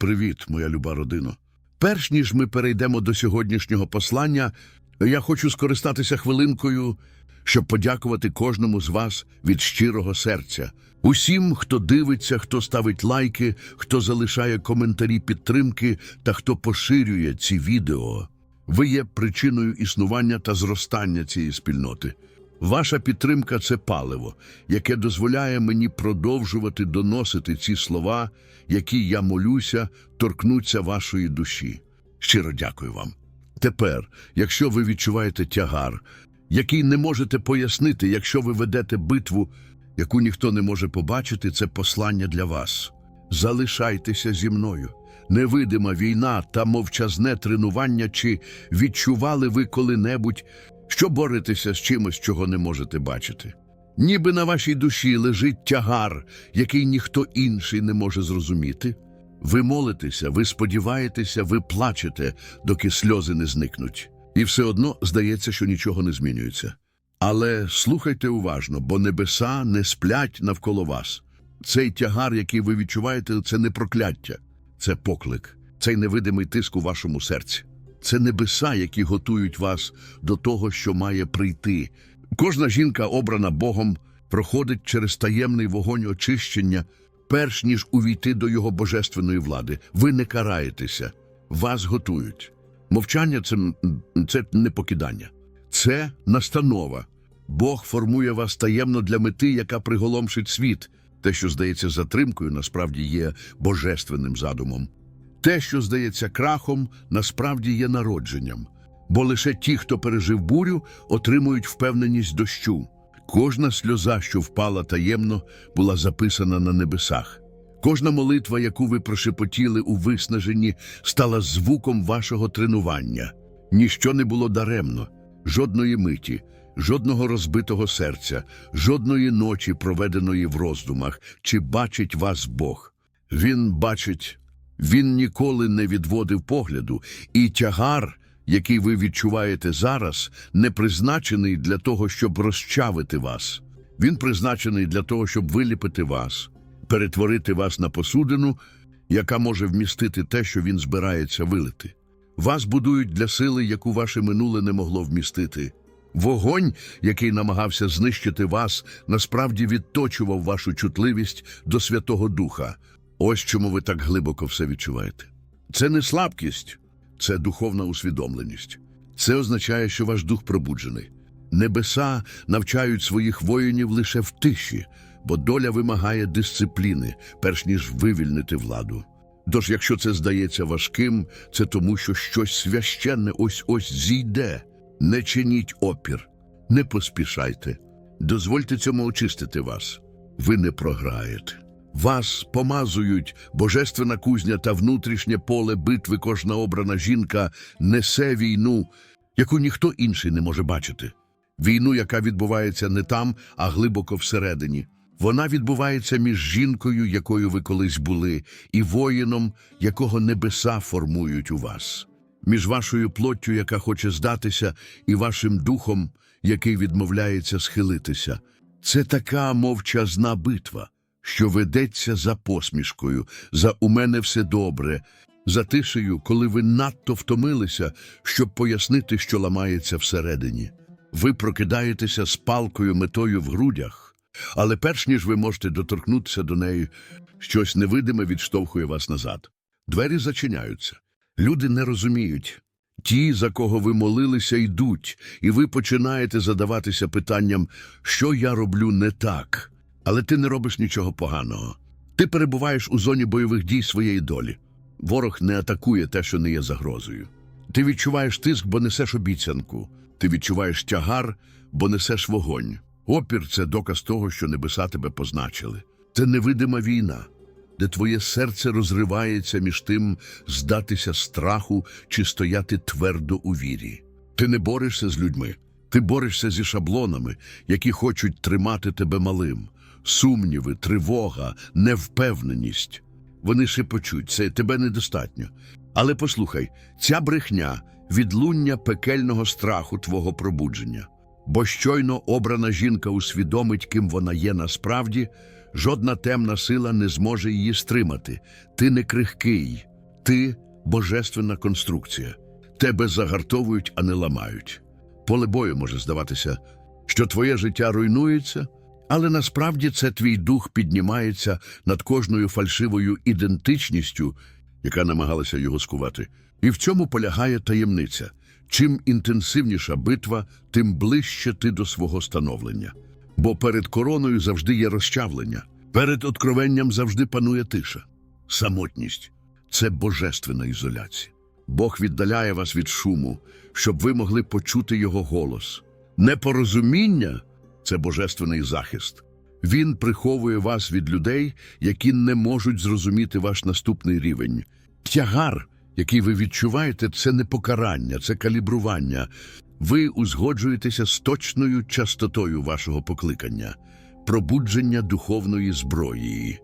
Привіт, моя люба родино. Перш ніж ми перейдемо до сьогоднішнього послання, я хочу скористатися хвилинкою, щоб подякувати кожному з вас від щирого серця. Усім, хто дивиться, хто ставить лайки, хто залишає коментарі підтримки та хто поширює ці відео. Ви є причиною існування та зростання цієї спільноти. Ваша підтримка це паливо, яке дозволяє мені продовжувати доносити ці слова, які я молюся, торкнуться вашої душі. Щиро дякую вам. Тепер, якщо ви відчуваєте тягар, який не можете пояснити, якщо ви ведете битву, яку ніхто не може побачити, це послання для вас. Залишайтеся зі мною. Невидима війна та мовчазне тренування, чи відчували ви коли-небудь, що боретеся з чимось, чого не можете бачити. Ніби на вашій душі лежить тягар, який ніхто інший не може зрозуміти. Ви молитеся, ви сподіваєтеся, ви плачете, доки сльози не зникнуть. І все одно здається, що нічого не змінюється. Але слухайте уважно, бо небеса не сплять навколо вас. Цей тягар, який ви відчуваєте, це не прокляття, це поклик, цей невидимий тиск у вашому серці. Це небеса, які готують вас до того, що має прийти. Кожна жінка, обрана Богом, проходить через таємний вогонь очищення, перш ніж увійти до його божественної влади. Ви не караєтеся, вас готують. Мовчання це, це не покидання, це настанова. Бог формує вас таємно для мети, яка приголомшить світ. Те, що здається затримкою, насправді є божественним задумом. Те, що здається крахом, насправді є народженням, бо лише ті, хто пережив бурю, отримують впевненість дощу. Кожна сльоза, що впала таємно, була записана на небесах. Кожна молитва, яку ви прошепотіли у виснаженні, стала звуком вашого тренування. Ніщо не було даремно, жодної миті, жодного розбитого серця, жодної ночі, проведеної в роздумах, чи бачить вас Бог. Він бачить, він ніколи не відводив погляду, і тягар, який ви відчуваєте зараз, не призначений для того, щоб розчавити вас. Він призначений для того, щоб виліпити вас, перетворити вас на посудину, яка може вмістити те, що він збирається вилити. Вас будують для сили, яку ваше минуле не могло вмістити. Вогонь, який намагався знищити вас, насправді відточував вашу чутливість до Святого Духа. Ось чому ви так глибоко все відчуваєте. Це не слабкість, це духовна усвідомленість. Це означає, що ваш дух пробуджений. Небеса навчають своїх воїнів лише в тиші, бо доля вимагає дисципліни, перш ніж вивільнити владу. Тож, якщо це здається важким, це тому, що щось священне ось ось зійде. Не чиніть опір, не поспішайте. Дозвольте цьому очистити вас. Ви не програєте. Вас помазують божественна кузня та внутрішнє поле битви кожна обрана жінка несе війну, яку ніхто інший не може бачити. Війну, яка відбувається не там, а глибоко всередині. Вона відбувається між жінкою, якою ви колись були, і воїном, якого небеса формують у вас, між вашою плоттю, яка хоче здатися, і вашим духом, який відмовляється схилитися. Це така мовчазна битва, що ведеться за посмішкою, за у мене все добре, за тишею, коли ви надто втомилися, щоб пояснити, що ламається всередині. Ви прокидаєтеся з палкою метою в грудях. Але перш ніж ви можете доторкнутися до неї, щось невидиме відштовхує вас назад. Двері зачиняються. Люди не розуміють. Ті, за кого ви молилися, йдуть, і ви починаєте задаватися питанням, що я роблю не так. Але ти не робиш нічого поганого. Ти перебуваєш у зоні бойових дій своєї долі. Ворог не атакує те, що не є загрозою. Ти відчуваєш тиск, бо несеш обіцянку. Ти відчуваєш тягар, бо несеш вогонь. Опір це доказ того, що небеса тебе позначили. Це невидима війна, де твоє серце розривається між тим здатися страху чи стояти твердо у вірі. Ти не борешся з людьми, ти борешся зі шаблонами, які хочуть тримати тебе малим. Сумніви, тривога, невпевненість. Вони шепочуть, це тебе недостатньо. Але послухай, ця брехня відлуння пекельного страху твого пробудження. Бо щойно обрана жінка усвідомить, ким вона є насправді, жодна темна сила не зможе її стримати. Ти не крихкий, Ти божественна конструкція. Тебе загартовують, а не ламають. Поле бою може здаватися, що твоє життя руйнується, але насправді це твій дух піднімається над кожною фальшивою ідентичністю, яка намагалася його скувати. І в цьому полягає таємниця. Чим інтенсивніша битва, тим ближче ти до свого становлення. Бо перед короною завжди є розчавлення, перед откровенням завжди панує тиша. Самотність це божественна ізоляція. Бог віддаляє вас від шуму, щоб ви могли почути його голос. Непорозуміння це божественний захист. Він приховує вас від людей, які не можуть зрозуміти ваш наступний рівень. Тягар, який ви відчуваєте, це не покарання, це калібрування. Ви узгоджуєтеся з точною частотою вашого покликання, пробудження духовної зброї.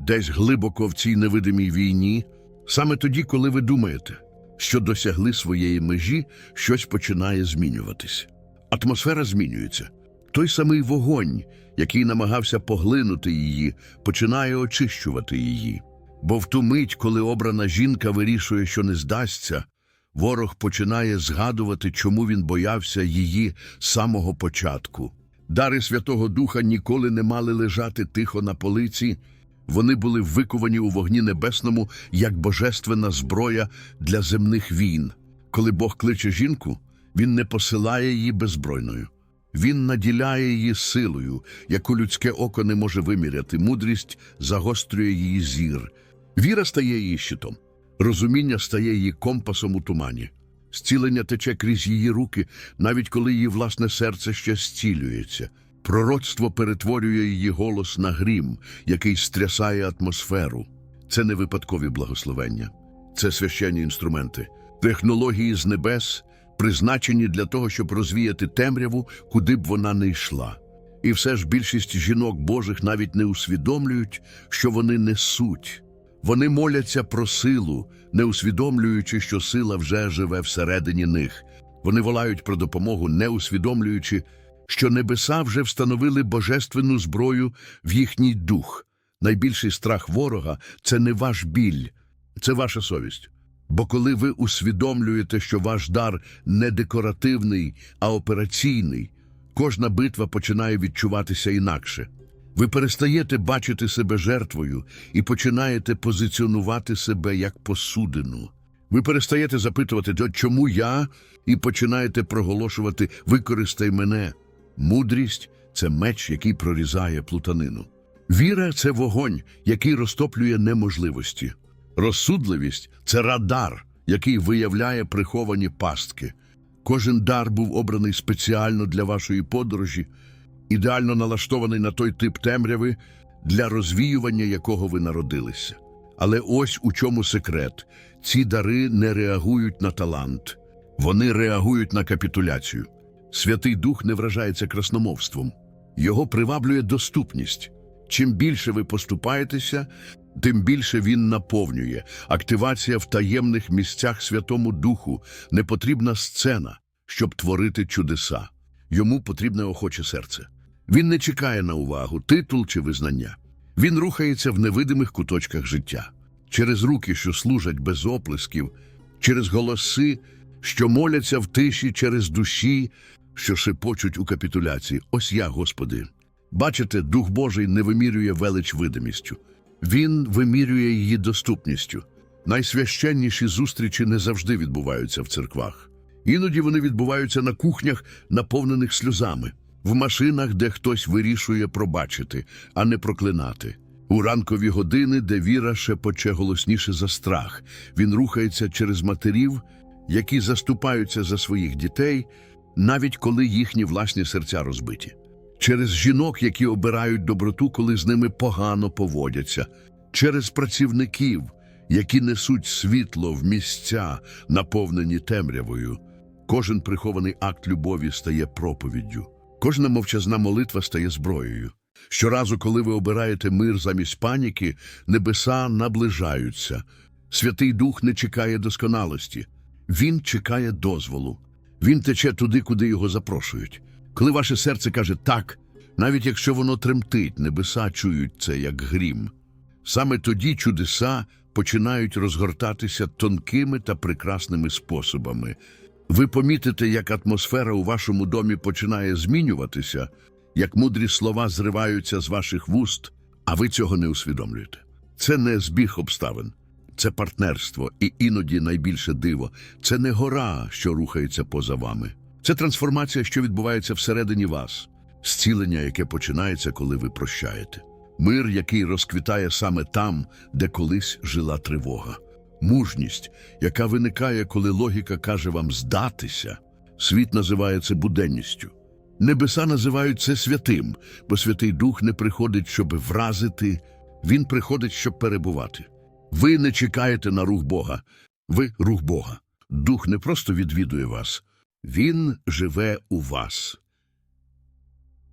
Десь глибоко в цій невидимій війні, саме тоді, коли ви думаєте, що досягли своєї межі, щось починає змінюватись. Атмосфера змінюється. Той самий вогонь, який намагався поглинути її, починає очищувати її. Бо в ту мить, коли обрана жінка вирішує, що не здасться, ворог починає згадувати, чому він боявся її з самого початку. Дари Святого Духа ніколи не мали лежати тихо на полиці, вони були виковані у вогні небесному як божественна зброя для земних війн. Коли Бог кличе жінку, він не посилає її беззбройною. Він наділяє її силою, яку людське око не може виміряти. Мудрість загострює її зір. Віра стає її щитом. Розуміння стає її компасом у тумані. Зцілення тече крізь її руки, навіть коли її власне серце ще зцілюється. Пророцтво перетворює її голос на грім, який стрясає атмосферу. Це не випадкові благословення, це священні інструменти, технології з небес, призначені для того, щоб розвіяти темряву, куди б вона не йшла. І все ж більшість жінок Божих навіть не усвідомлюють, що вони несуть. Вони моляться про силу, не усвідомлюючи, що сила вже живе всередині них. Вони волають про допомогу, не усвідомлюючи, що небеса вже встановили божественну зброю в їхній дух. Найбільший страх ворога це не ваш біль, це ваша совість. Бо коли ви усвідомлюєте, що ваш дар не декоративний, а операційний, кожна битва починає відчуватися інакше. Ви перестаєте бачити себе жертвою і починаєте позиціонувати себе як посудину. Ви перестаєте запитувати, чому я, і починаєте проголошувати Використай мене. Мудрість це меч, який прорізає плутанину. Віра це вогонь, який розтоплює неможливості. Розсудливість це радар, який виявляє приховані пастки. Кожен дар був обраний спеціально для вашої подорожі, ідеально налаштований на той тип темряви, для розвіювання якого ви народилися. Але ось у чому секрет: ці дари не реагують на талант, вони реагують на капітуляцію. Святий Дух не вражається красномовством, його приваблює доступність. Чим більше ви поступаєтеся, тим більше він наповнює. Активація в таємних місцях Святому Духу не потрібна сцена, щоб творити чудеса. Йому потрібне охоче серце. Він не чекає на увагу, титул чи визнання. Він рухається в невидимих куточках життя, через руки, що служать без оплесків, через голоси, що моляться в тиші, через душі, що шепочуть у капітуляції. Ось я, Господи. Бачите, Дух Божий не вимірює велич видимістю. Він вимірює її доступністю. Найсвященніші зустрічі не завжди відбуваються в церквах. Іноді вони відбуваються на кухнях, наповнених сльозами, в машинах, де хтось вирішує пробачити, а не проклинати. У ранкові години, де віра шепоче голосніше за страх, він рухається через матерів, які заступаються за своїх дітей, навіть коли їхні власні серця розбиті. Через жінок, які обирають доброту, коли з ними погано поводяться, через працівників, які несуть світло в місця, наповнені темрявою. Кожен прихований акт любові стає проповіддю, кожна мовчазна молитва стає зброєю. Щоразу, коли ви обираєте мир замість паніки, небеса наближаються. Святий Дух не чекає досконалості, він чекає дозволу. Він тече туди, куди його запрошують. Коли ваше серце каже так, навіть якщо воно тремтить, небеса чують це як грім. Саме тоді чудеса починають розгортатися тонкими та прекрасними способами. Ви помітите, як атмосфера у вашому домі починає змінюватися, як мудрі слова зриваються з ваших вуст, а ви цього не усвідомлюєте. Це не збіг обставин, це партнерство і іноді найбільше диво. Це не гора, що рухається поза вами. Це трансформація, що відбувається всередині вас, зцілення, яке починається, коли ви прощаєте. Мир, який розквітає саме там, де колись жила тривога. Мужність, яка виникає, коли логіка каже вам здатися. Світ називає це буденністю. Небеса називають це святим, бо Святий Дух не приходить, щоб вразити, він приходить, щоб перебувати. Ви не чекаєте на рух Бога, ви рух Бога. Дух не просто відвідує вас, він живе у вас.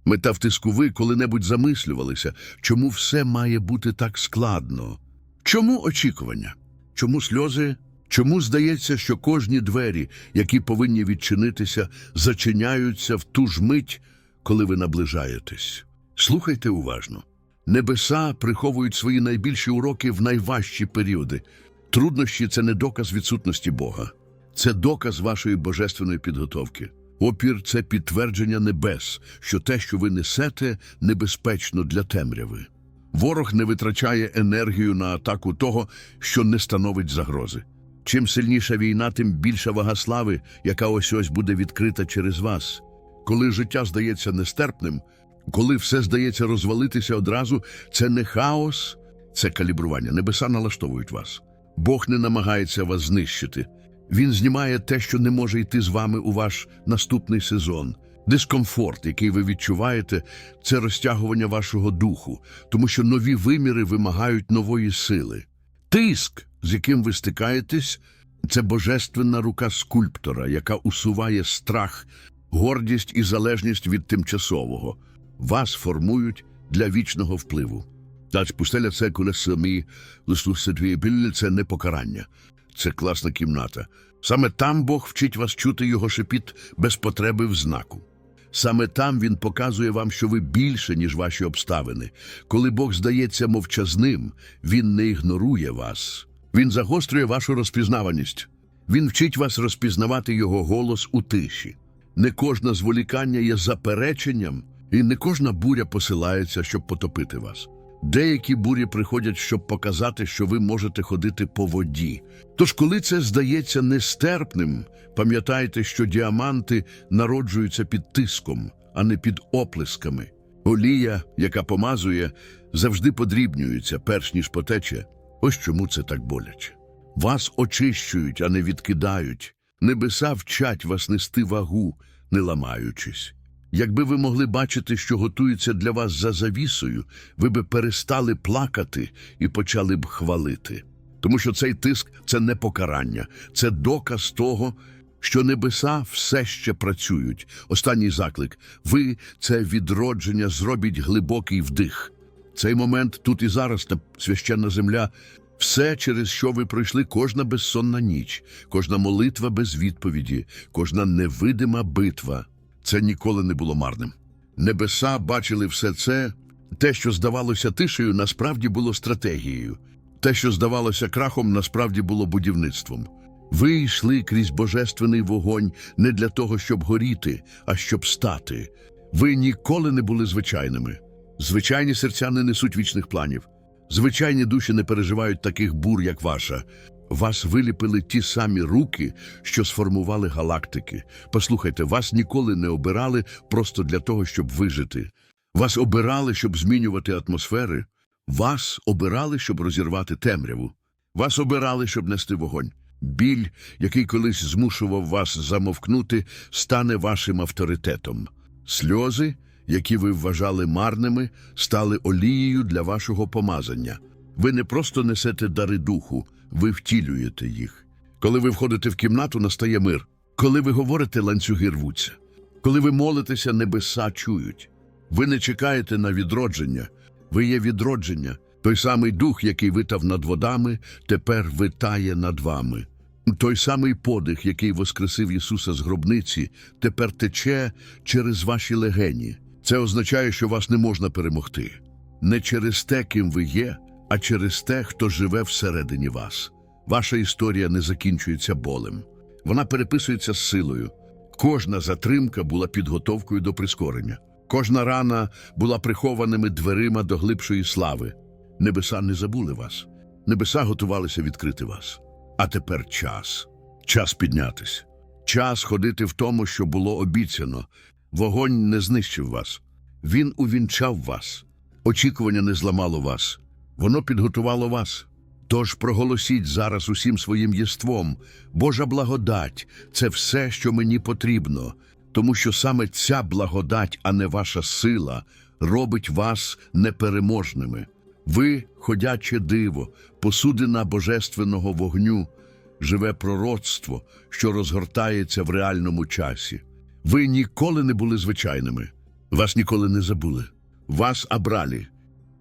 Мета втиску ви коли-небудь замислювалися, чому все має бути так складно? Чому очікування? Чому сльози? Чому здається, що кожні двері, які повинні відчинитися, зачиняються в ту ж мить, коли ви наближаєтесь? Слухайте уважно. Небеса приховують свої найбільші уроки в найважчі періоди. Труднощі це не доказ відсутності Бога, це доказ вашої божественної підготовки. Опір це підтвердження небес, що те, що ви несете, небезпечно для темряви. Ворог не витрачає енергію на атаку того, що не становить загрози. Чим сильніша війна, тим більша вага слави, яка ось ось буде відкрита через вас. Коли життя здається нестерпним, коли все здається розвалитися одразу, це не хаос, це калібрування. Небеса налаштовують вас. Бог не намагається вас знищити. Він знімає те, що не може йти з вами у ваш наступний сезон. Дискомфорт, який ви відчуваєте, це розтягування вашого духу, тому що нові виміри вимагають нової сили. Тиск, з яким ви стикаєтесь, це божественна рука скульптора, яка усуває страх, гордість і залежність від тимчасового. Вас формують для вічного впливу. Та пустеля це коли самі біль це не покарання. Це класна кімната. Саме там Бог вчить вас чути його шепіт без потреби в знаку. Саме там він показує вам, що ви більше, ніж ваші обставини. Коли Бог здається мовчазним, він не ігнорує вас. Він загострює вашу розпізнаваність. Він вчить вас розпізнавати його голос у тиші. Не кожне зволікання є запереченням, і не кожна буря посилається, щоб потопити вас. Деякі бурі приходять, щоб показати, що ви можете ходити по воді. Тож, коли це здається нестерпним, пам'ятайте, що діаманти народжуються під тиском, а не під оплесками. Олія, яка помазує, завжди подрібнюється, перш ніж потече. Ось чому це так боляче. Вас очищують, а не відкидають. Небеса вчать вас нести вагу, не ламаючись. Якби ви могли бачити, що готується для вас за завісою, ви би перестали плакати і почали б хвалити. Тому що цей тиск це не покарання, це доказ того, що небеса все ще працюють. Останній заклик. Ви це відродження, зробіть глибокий вдих. Цей момент тут і зараз, та священна земля, все, через що ви пройшли, кожна безсонна ніч, кожна молитва без відповіді, кожна невидима битва. Це ніколи не було марним. Небеса бачили все це. Те, що здавалося тишею, насправді було стратегією. Те, що здавалося крахом, насправді було будівництвом. Ви йшли крізь божественний вогонь не для того, щоб горіти, а щоб стати. Ви ніколи не були звичайними. Звичайні серця не несуть вічних планів. Звичайні душі не переживають таких бур, як ваша. Вас виліпили ті самі руки, що сформували галактики. Послухайте, вас ніколи не обирали просто для того, щоб вижити. Вас обирали, щоб змінювати атмосфери. Вас обирали, щоб розірвати темряву. Вас обирали, щоб нести вогонь. Біль, який колись змушував вас замовкнути, стане вашим авторитетом. Сльози, які ви вважали марними, стали олією для вашого помазання. Ви не просто несете дари духу, ви втілюєте їх. Коли ви входите в кімнату, настає мир. Коли ви говорите, ланцюги рвуться. Коли ви молитеся, небеса чують. Ви не чекаєте на відродження. Ви є відродження. Той самий дух, який витав над водами, тепер витає над вами. Той самий подих, який воскресив Ісуса з гробниці, тепер тече через ваші легені. Це означає, що вас не можна перемогти. Не через те, ким ви є, а через те, хто живе всередині вас. Ваша історія не закінчується болем. Вона переписується з силою. Кожна затримка була підготовкою до прискорення. Кожна рана була прихованими дверима до глибшої слави. Небеса не забули вас. Небеса готувалися відкрити вас. А тепер час. Час піднятись. Час ходити в тому, що було обіцяно. Вогонь не знищив вас. Він увінчав вас. Очікування не зламало вас. Воно підготувало вас. Тож проголосіть зараз усім своїм єством. Божа благодать це все, що мені потрібно, тому що саме ця благодать, а не ваша сила, робить вас непереможними. Ви, ходяче диво, посудина божественного вогню, живе пророцтво, що розгортається в реальному часі. Ви ніколи не були звичайними, вас ніколи не забули. Вас обрали,